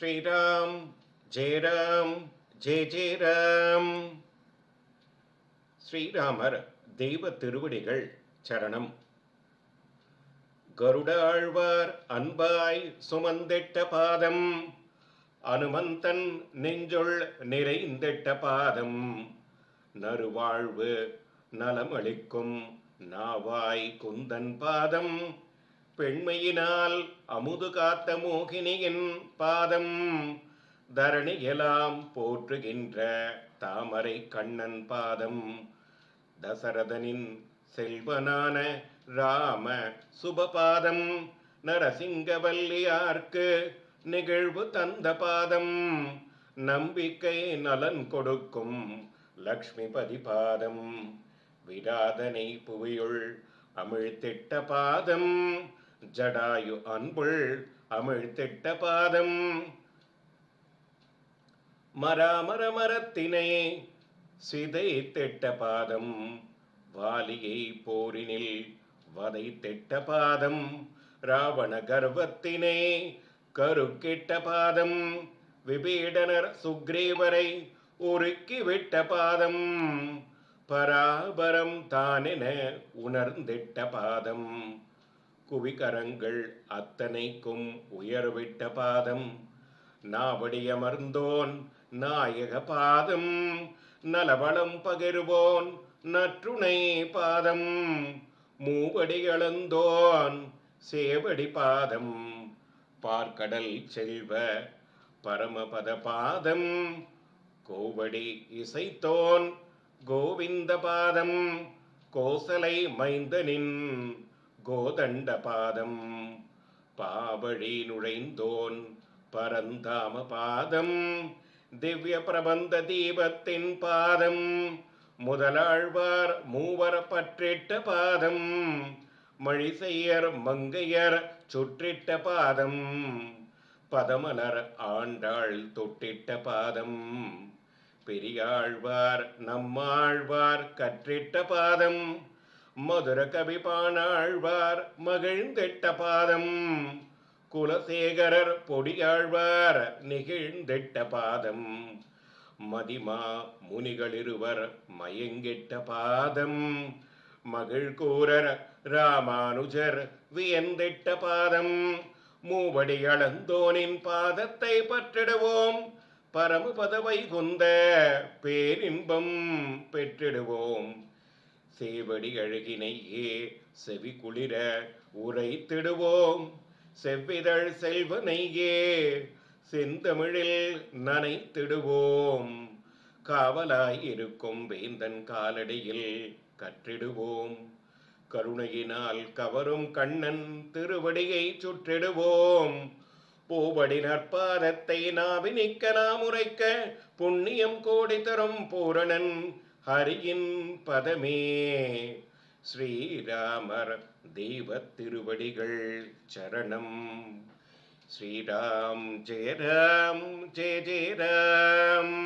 ஸ்ரீராம் ஜெய ராம் ஜெய ஜெய ராம் ஸ்ரீராமர் தெய்வ திருவடிகள் சரணம். கருடாழ்வார் அன்பாய் சுமந்திட்ட பாதம் அனுமந்தன் நெஞ்சொள் நிறைந்திட்ட பாதம். நறுவாழ்வு நலமளிக்கும் நாவாய் குந்தன் பாதம். பெண்மையினால் அமுது காத்த மோகினியின் பாதம் தரணியெல்லாம் போற்றுகின்ற தாமரை கண்ணன் பாதம். தசரதனின் செல்வனான ராம சுபபாதம். நரசிங்கவல்லியார்க்கு நிகழ்வு தந்த பாதம். நம்பிக்கை நலன் கொடுக்கும் லக்ஷ்மிபதி பாதம். விராதனை புவியுள் அமிழ்த்திட்ட பாதம். ஜடாயு அன்புள் அமிழ்த்திட்ட பாதம். மராமர மரத்தினை சிதை திட்ட பாதம். வாலியை போரினில் வதை திட்ட பாதம். ராவண கர்வத்தினை கருக்கிட்ட பாதம். விபீடனர் சுக்ரீவரை உருக்கி விட்ட பாதம். பராபரம் தானென உணர்ந்திட்ட பாதம். குவிகரங்கள் அத்தனைக்கும் உயர்விட்ட பாதம். நாவடியமர்ந்தோன் நாயக பாதம். நலவளம் பகிர்வோன் நற்றுணை பாதம். மூவடி அளந்தோன் சேவடி பாதம். பார்க்கடல் செல்வ பரமபத பாதம். கோவடி இசைத்தோன் கோவிந்த பாதம். கோசலை மைந்தனின் கோதண்ட பாதம் பாவழி நுழைந்தோன் பரந்தாம பாதம் திவ்ய பிரபந்த தீபத்தின் பாதம். முதலாழ்வார் மூவர் பற்றிட்ட பாதம். மழிசையர் மங்கையர் சுற்றிட்ட பாதம். பதமலர் ஆண்டாள் தொட்டிட்ட பாதம். பெரியாழ்வார் நம்மாழ்வார் கற்றிட்ட பாதம். மதுர கவிபானாழ்வார் மகிழ்ந்திட்ட பாதம். குலசேகரர் பொடியாழ்வார் நிகழ்ந்திட்ட பாதம். மதிமா முனிகளிருவர் மயங்கிட்ட பாதம். மகிழ்கூரர் ராமானுஜர் வியந்திட்ட பாதம். மூவடி அளந்தோனின் பாதத்தை பற்றிடுவோம். பரமபத வைகுந்த பேரின்பம் பெற்றிடுவோம். சேவடி அழகினையே செவி குளிர உரைத்திடுவோம். செவ்விதழ் செல்வனையே செந்தமிழில் நனைத்திடுவோம். காவலாய் இருக்கும் வேந்தன் காலடியில் கற்றிடுவோம். கருணையினால் கவரும் கண்ணன் திருவடியை சுற்றிடுவோம். பூவடி நற்பாதத்தை நாவினிக்க நாம் உரைக்க புண்ணியம் கோடி தரும் பூரணன் ஹரியின் பதமே. ஸ்ரீராமர் தெய்வ திருவடிகள் சரணம். ஸ்ரீராம் ஜெயராம் ஜெய ஜெயராம்